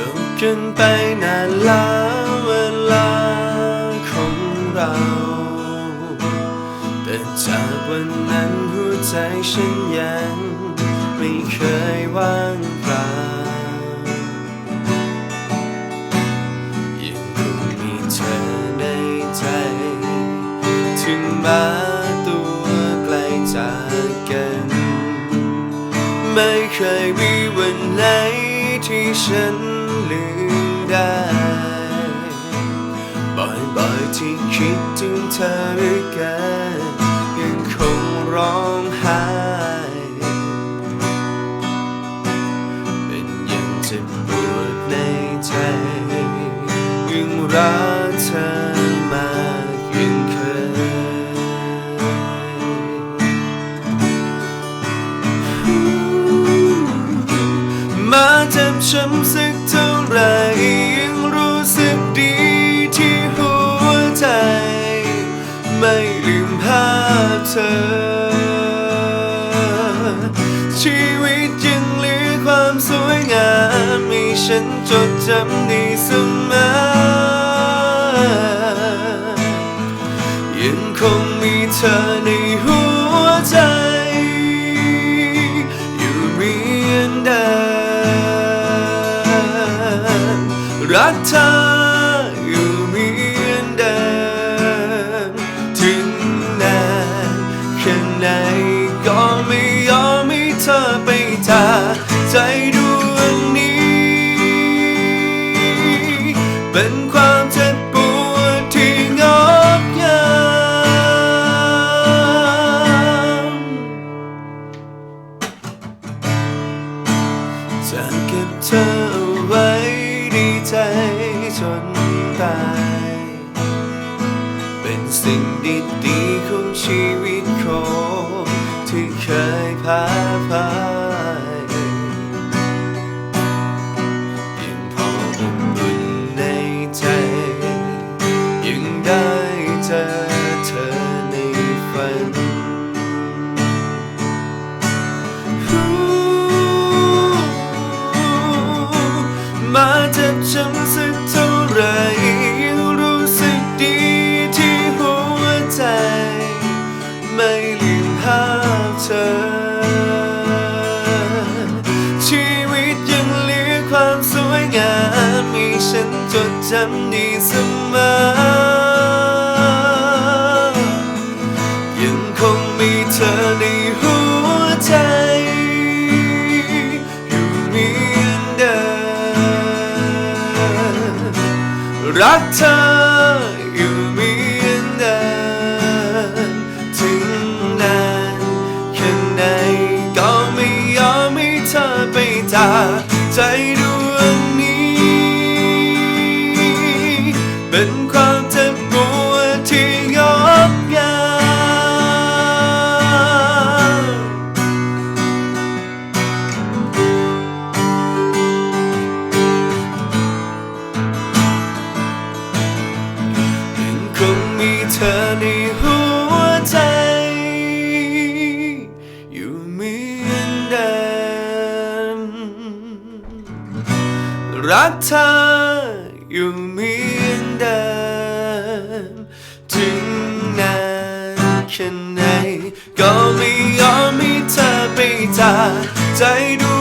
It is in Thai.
จบกันไปนานแล้วเวลาของเรา แต่จากวันนั้นหัวใจฉันยังไม่เคยว่างเปล่ายังคงมีเธอในใจ ถึงมาตัวไกลจากกัน ไม่เคยมีวันไหนที่ฉัน ลือได้ บ่อยๆที่คิดถึงเธอด้วยกันยังคงร้องไห้เป็นยังเจ็บปวดในใจยังรักเธอ มาเจ็บช้ำสักเท่าไหรยังรู้สึกดีที่หัวใจ ไม่ลืมภาพเธอ ชีวิตยังเหลือความสวยงามให้ฉันจดจำได้เสมอยังคงมีเธอในหัวใจ อยู่เหมือนเดิ รักเธออยู่เหมือนเดิม ถึงนานแค่ไหนก็ไม่ยอมให้เธอไปจากใจดวงนี้ เป็นความเจ็บปวดที่งดงามจะเก็บเธอ ใจจนตาย เป็นสิ่งดีๆของชีวิตของที่เคยพาพา งามให้ฉันจดจำด้เสมอ ยังคงมีเธอในหัวใจ อยู่เหมือนเดิมรักเธออยู่ เป็นความเจ็บปวดที่งดงามยังคงมีเธอในหัวใจ อยู่เหมือนเดิมรักเธอ อยู่เหมือนเดิมถึงนานแค่ไหนก็ไม่ยอมให้เธอไปจากใจด